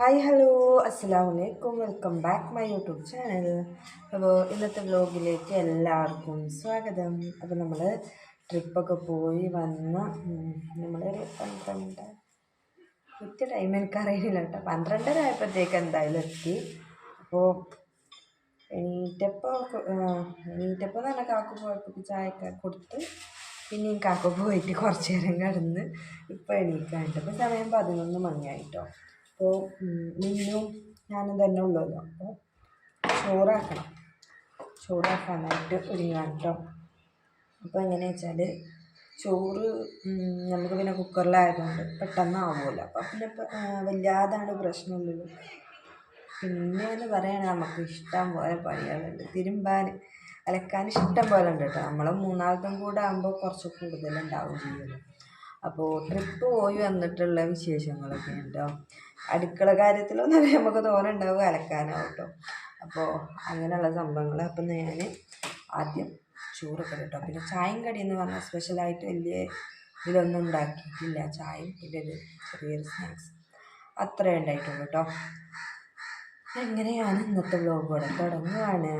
Hi hello അസ്സാം വലൈക്കും welcome back my YouTube channel അപ്പോൾ ഇന്നത്തെ വ്ലോഗിലേക്ക് എല്ലാവർക്കും സ്വാഗതം. അപ്പോൾ നമ്മൾ ട്രിപ്പൊക്കെ പോയി വന്ന് നമ്മളൊരു പന്ത്രണ്ട് കൃത്യ ടൈം എനിക്കറിയില്ല കേട്ടോ. പന്ത്രണ്ടര ആയപ്പോഴത്തേക്ക് എന്തായാലും എത്തി. അപ്പോൾ എണീറ്റപ്പോൾ എണീറ്റപ്പോൾ തന്നെ കാക്കു പോയപ്പോൾ ചായക്ക കൊടുത്ത് പിന്നെ കാക്കു പോയിട്ട് കുറച്ച് നേരം കിടന്ന് ഇപ്പോൾ എണീക്കാനുണ്ട്. ഇപ്പോൾ സമയം പതിനൊന്ന് മണിയായിട്ടോ. അപ്പോൾ മിന്നും ഞാനും തന്നെ ഉള്ളല്ലോ അപ്പോൾ ചോറാക്കണം. ചോറാക്കാനായിട്ട് ഒരുങ്ങാം കേട്ടോ അപ്പോൾ എങ്ങനെയാ വെച്ചാൽ ചോറ് നമുക്ക് പിന്നെ കുക്കറിലായതുകൊണ്ട് പെട്ടെന്ന് ആവുമല്ലോ അപ്പോൾ പിന്നെ വല്ലാതാണ് പ്രശ്നമുള്ളത്. പിന്നെ എന്ന് പറയുകയാണെങ്കിൽ നമുക്ക് ഇഷ്ടം പോലെ പണികളുണ്ട്. തിരുമ്പാൻ അലക്കാൻ ഇഷ്ടം പോലെ ഉണ്ട് കേട്ടോ. നമ്മൾ മൂന്നാമത്തും കൂടെ ആകുമ്പോൾ കുറച്ച് കൂടുതലുണ്ടാവും ചെയ്യുമല്ലോ അപ്പോൾ ട്രിപ്പ് പോയി വന്നിട്ടുള്ള വിശേഷങ്ങളൊക്കെ ഉണ്ടോ? അടുക്കള കാര്യത്തിലൊന്നും നമുക്ക് തോനെ ഉണ്ടാവും അലക്കാനാവും കേട്ടോ അപ്പോൾ അങ്ങനെയുള്ള സംഭവങ്ങൾ അപ്പം ഞാൻ ആദ്യം ചോറൊക്കെ കേട്ടോ പിന്നെ ചായയും കടി എന്ന് പറഞ്ഞാൽ സ്പെഷ്യലായിട്ട് വലിയ ഇതിലൊന്നും ഉണ്ടാക്കിയിട്ടില്ല. ചായയും പിന്നെ ഒരു ചെറിയൊരു സ്നാക്സ് അത്രേ ഉണ്ടായിട്ടുള്ളൂ കേട്ടോ എങ്ങനെയാണ് ഇന്നത്തെ വ്ലോഗ് ഇവിടെ തുടങ്ങുകയാണ്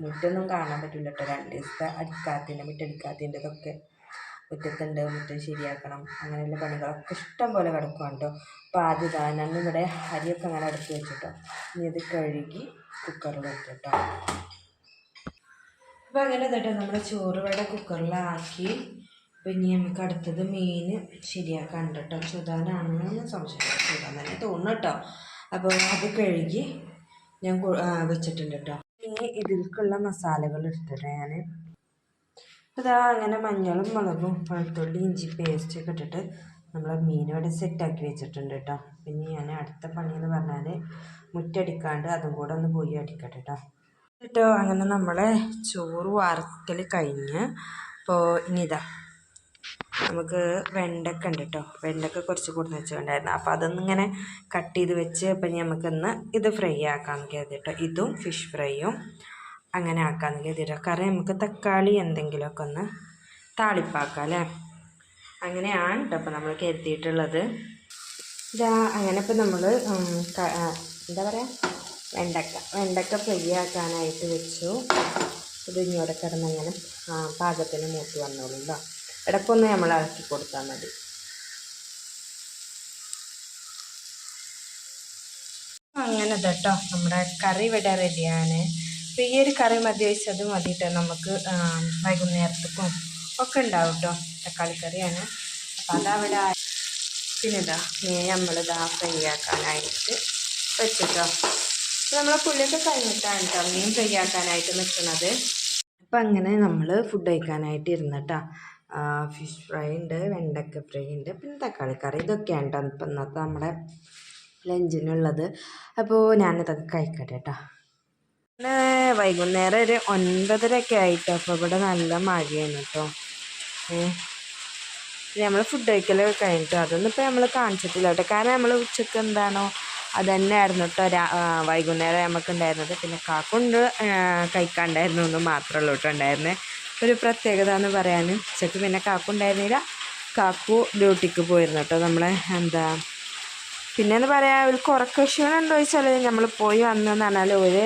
മുറ്റൊന്നും കാണാൻ പറ്റില്ല കേട്ടോ രണ്ട് ദിവസത്തെ അടിക്കാത്തതിന്റെ മുറ്റടിക്കാത്തിന്റെ ഇതൊക്കെ മുറ്റത്തുണ്ട് മുറ്റം ശരിയാക്കണം അങ്ങനെയുള്ള പണികളൊക്കെ ഇഷ്ടം പോലെ കിടക്കുകയാണ് കേട്ടോ അപ്പോൾ ആദ്യം ഇതാ ഇവിടെ അരിയൊക്കെ അങ്ങനെ അടുത്ത് വെച്ചിട്ടോ. ഇനി ഇത് കഴുകി കുക്കറിൽ വെച്ചിട്ടോ അപ്പോൾ അങ്ങനെ കേട്ടോ നമ്മുടെ ചോറ് ഇവിടെ കുക്കറിലാക്കി. ഇനി നമുക്ക് അടുത്തത് മീൻ ശരിയാക്കാൻ കേട്ടോ ചുതാനാണെന്ന് സംശയം ചുതാൻ തന്നെ തോന്നുന്നു കേട്ടോ അപ്പോൾ അത് കഴുകി ഞാൻ വെച്ചിട്ടുണ്ട് കേട്ടോ ഇനി ഇതിൽക്കുള്ള മസാലകൾ എടുത്തിട്ട് ഞാൻ ഇതാ അങ്ങനെ മഞ്ഞളും മുളകും വെളുത്തുള്ളി ഇഞ്ചി പേസ്റ്റ് ഒക്കെ ഇട്ടിട്ട് നമ്മൾ മീനോടെ സെറ്റാക്കി വെച്ചിട്ടുണ്ട് കേട്ടോ പിന്നെ ഞാൻ അടുത്ത പണി എന്ന് പറഞ്ഞാൽ മുറ്റടിക്കാണ്ട് അതും കൂടെ ഒന്ന് പോയി അടിക്കട്ടെ കേട്ടോ കേട്ടോ അങ്ങനെ നമ്മളെ ചോറ് വറുക്കൽ കഴിഞ്ഞ് അപ്പോൾ ഇനി ഇതാ നമുക്ക് വെണ്ടക്ക ഉണ്ട് കേട്ടോ വെണ്ടക്ക കുറച്ച് കൊടുത്ത് വെച്ചിട്ടുണ്ടായിരുന്നു. അപ്പോൾ അതൊന്നിങ്ങനെ കട്ട് ചെയ്ത് വെച്ച് അപ്പം നമുക്കിന്ന് ഇത് ഫ്രൈ ആക്കാൻ കരുതി കേട്ടോ ഇതും ഫിഷ് ഫ്രൈയും അങ്ങനെ ആക്കാമെന്ന് കരുതിയിട്ട് കറി നമുക്ക് തക്കാളി എന്തെങ്കിലുമൊക്കെ ഒന്ന് താളിപ്പാക്കാം അല്ലേ? അങ്ങനെയാണ് കേട്ടോ അപ്പോൾ നമ്മൾ കരുതിയിട്ടുള്ളത്. ഇതാ അങ്ങനെ ഇപ്പോൾ നമ്മൾ എന്താ പറയുക വെണ്ടക്ക. വെണ്ടക്ക ഫ്രൈ ആക്കാനായിട്ട് വെച്ചു. ഇത് ഇങ്ങോട്ട് കിടന്നങ്ങനെ പാകത്തിന് മൂത്ത് വന്നോളൂല്ലോ ഇടയ്ക്കൊന്ന് നമ്മൾ ഇറക്കി കൊടുത്താൽ മതി. അങ്ങനെ കേട്ടോ നമ്മുടെ കറി ഇവിടെ റെഡിയാണ് അപ്പോൾ ഈ ഒരു കറി മതി വെച്ചത് മതിയിട്ട് നമുക്ക് വൈകുന്നേരത്തേക്കും ഒക്കെ ഉണ്ടാവും കേട്ടോ തക്കാളി കറിയാണ്. അപ്പോൾ അതവിടെ പിന്നെ ഇതാ മീൻ നമ്മളിതാ ഫ്രൈ ആക്കാനായിട്ട് വെച്ചിട്ടോ. അപ്പോൾ നമ്മളെ പുള്ളിയൊക്കെ കഴിഞ്ഞിട്ടാണ് കേട്ടോ മീൻ ഫ്രൈ ആക്കാനായിട്ട് നിൽക്കുന്നത് അപ്പം അങ്ങനെ നമ്മൾ ഫുഡ് കഴിക്കാനായിട്ട് ഇരുന്നിട്ടാ. ഫിഷ് ഫ്രൈ ഉണ്ട് വെണ്ടക്ക ഫ്രൈ ഉണ്ട് പിന്നെ തക്കാളി കറി ഇതൊക്കെയാണ് കേട്ടോ ഇപ്പം ഇന്നത്തെ നമ്മുടെ ലഞ്ചിനുള്ളത് അപ്പോൾ ഞാനിതൊക്കെ കഴിക്കട്ടെ കേട്ടോ പിന്നെ വൈകുന്നേരം ഒരു ഒൻപതരയൊക്കെ ആയിട്ടോ അപ്പോൾ ഇവിടെ നല്ല മഴയാണ് കേട്ടോ നമ്മൾ ഫുഡ് കഴിക്കലൊക്കെ കഴിഞ്ഞിട്ടോ അതൊന്നും ഇപ്പോൾ നമ്മൾ കാണിച്ചിട്ടില്ല കേട്ടോ കാരണം നമ്മൾ ഉച്ചയ്ക്ക് എന്താണോ അത് തന്നെയായിരുന്നു കേട്ടോ വൈകുന്നേരം നമുക്ക് ഉണ്ടായിരുന്നത്. പിന്നെ കാക്കുണ്ട് കഴിക്കാണ്ടായിരുന്നു എന്ന് മാത്രമേ ഉള്ളൂ കേട്ടോ ഉണ്ടായിരുന്നത് ഒരു പ്രത്യേകത എന്ന് പറയാൻ ഉച്ചയ്ക്ക് പിന്നെ കാക്കുണ്ടായിരുന്നില്ല കാക്കു ഡ്യൂട്ടിക്ക് പോയിരുന്നു കേട്ടോ നമ്മളെ എന്താ പിന്നെയെന്ന് പറയാം ഒരു ഉറക്കക്ഷീണം ഉണ്ടോ ചോദിച്ചാൽ നമ്മൾ പോയി വന്നെന്ന് പറഞ്ഞാൽ ഒരു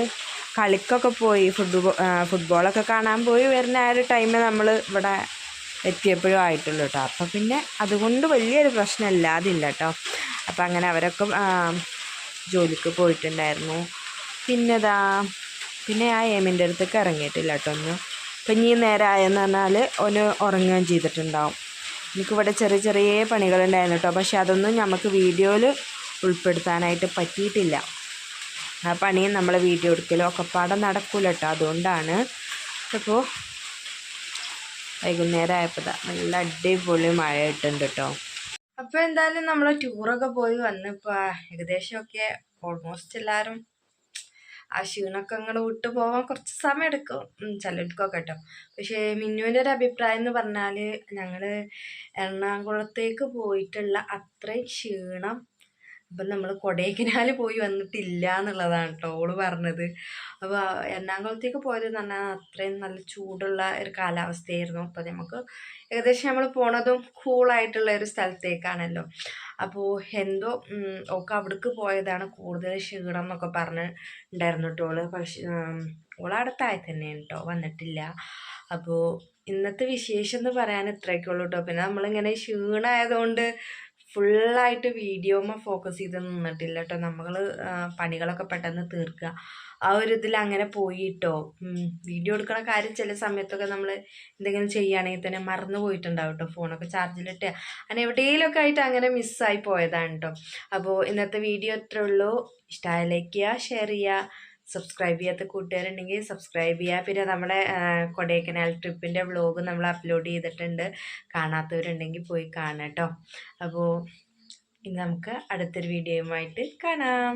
കളിക്കൊക്കെ പോയി. ഫുട്ബോൾ ഫുട്ബോളൊക്കെ കാണാൻ പോയി വരുന്ന ആ ഒരു ടൈമിൽ നമ്മൾ ഇവിടെ എത്തിയപ്പോഴും ആയിട്ടുള്ളൂ കേട്ടോ അപ്പം പിന്നെ അതുകൊണ്ട് വലിയൊരു പ്രശ്നം ഇല്ലാതില്ല കേട്ടോ അപ്പം അങ്ങനെ അവരൊക്കെ ജോലിക്ക് പോയിട്ടുണ്ടായിരുന്നു. പിന്നെതാ പിന്നെ ആ എമിന്റെ അടുത്തേക്ക് ഇറങ്ങിയിട്ടില്ല കേട്ടോ ഒന്ന്. അപ്പം ഇനി നേരമായെന്ന് പറഞ്ഞാൽ ഒന്ന് ഉറങ്ങുകയും ചെയ്തിട്ടുണ്ടാവും. എനിക്കിവിടെ ചെറിയ ചെറിയ പണികളുണ്ടായിരുന്നു കേട്ടോ പക്ഷെ അതൊന്നും നമുക്ക് വീഡിയോയിൽ ഉൾപ്പെടുത്താനായിട്ട് പറ്റിയിട്ടില്ല. ആ പണിയും നമ്മൾ വീഡിയോ എടുക്കലും ഒക്കെ പാടം നടക്കില്ല കേട്ടോ അതുകൊണ്ടാണ്. അപ്പോൾ വൈകുന്നേരം ആയപ്പോൾ നല്ല അടിപൊളി മഴ ഇട്ടുണ്ട് കേട്ടോ അപ്പോൾ എന്തായാലും നമ്മൾ ടൂറൊക്കെ പോയി വന്നിപ്പോൾ ഏകദേശമൊക്കെ ഓൾമോസ്റ്റ് എല്ലാവരും ആ ക്ഷീണമൊക്കെ അങ്ങോട്ട് വിട്ടു പോകാൻ കുറച്ച് സമയം എടുക്കും ചിലർക്കൊക്കെ കേട്ടോ പക്ഷേ മിന്നുവിന്റെ ഒരു അഭിപ്രായം എന്ന് പറഞ്ഞാൽ ഞങ്ങൾ എറണാകുളത്തേക്ക് പോയിട്ടുള്ള അത്രയും ക്ഷീണം അപ്പം നമ്മൾ കൊടൈക്കനാൽ പോയി വന്നിട്ടില്ല എന്നുള്ളതാണ് കേട്ടോ ഓൾ പറഞ്ഞത്. അപ്പോൾ എറണാകുളത്തേക്ക് പോയത് എന്ന് പറഞ്ഞാൽ അത്രയും നല്ല ചൂടുള്ള ഒരു കാലാവസ്ഥയായിരുന്നു. അപ്പോൾ നമുക്ക് ഏകദേശം നമ്മൾ പോണതും കൂളായിട്ടുള്ള ഒരു സ്ഥലത്തേക്കാണല്ലോ. അപ്പോൾ എന്തോ ഒക്കെ അവിടേക്ക് പോയതാണ് കൂടുതൽ ക്ഷീണം എന്നൊക്കെ പറഞ്ഞിട്ടുണ്ടായിരുന്നു കേട്ടോ ഓൾ. പക്ഷേ ഓളടുത്തായി തന്നെയാണ് കേട്ടോ വന്നിട്ടില്ല. അപ്പോൾ ഇന്നത്തെ വിശേഷം എന്ന് പറയാൻ ഇത്രയൊക്കെ ഉള്ളൂ കേട്ടോ പിന്നെ നമ്മളിങ്ങനെ ക്ഷീണമായതുകൊണ്ട് ഫുള്ളായിട്ട് വീഡിയോമ്മ ഫോക്കസ് ചെയ്ത് നിന്നിട്ടില്ല കേട്ടോ നമ്മൾ പണികളൊക്കെ പെട്ടെന്ന് തീർക്കുക ആ ഒരു ഇതിൽ അങ്ങനെ പോയിട്ടോ. വീഡിയോ എടുക്കണ കാര്യം ചില സമയത്തൊക്കെ നമ്മൾ എന്തെങ്കിലും ചെയ്യുകയാണെങ്കിൽ തന്നെ മറന്നു പോയിട്ടുണ്ടാവും കേട്ടോ ഫോണൊക്കെ ചാർജിലിട്ട്. അങ്ങനെ എവിടെയെങ്കിലുമൊക്കെ ആയിട്ട് അങ്ങനെ മിസ്സായി പോയതാണ് കേട്ടോ അപ്പോൾ ഇന്നത്തെ വീഡിയോ ഇത്രേ ഉള്ളൂ. ഇഷ്ടമായ ലൈക്ക് ചെയ്യുക ഷെയർ ചെയ്യുക. സബ്സ്ക്രൈബ് ചെയ്യാത്ത കൂട്ടുകാരുണ്ടെങ്കിൽ സബ്സ്ക്രൈബ് ചെയ്യുക. പിന്നെ നമ്മുടെ കൊടൈക്കനാൽ ട്രിപ്പിന്റെ വ്ലോഗ് നമ്മൾ അപ്ലോഡ് ചെയ്തിട്ടുണ്ട്. കാണാത്തവരുണ്ടെങ്കിൽ പോയി കാണാം കേട്ടോ. അപ്പോൾ ഇനി നമുക്ക് അടുത്തൊരു വീഡിയോയുമായിട്ട് കാണാം.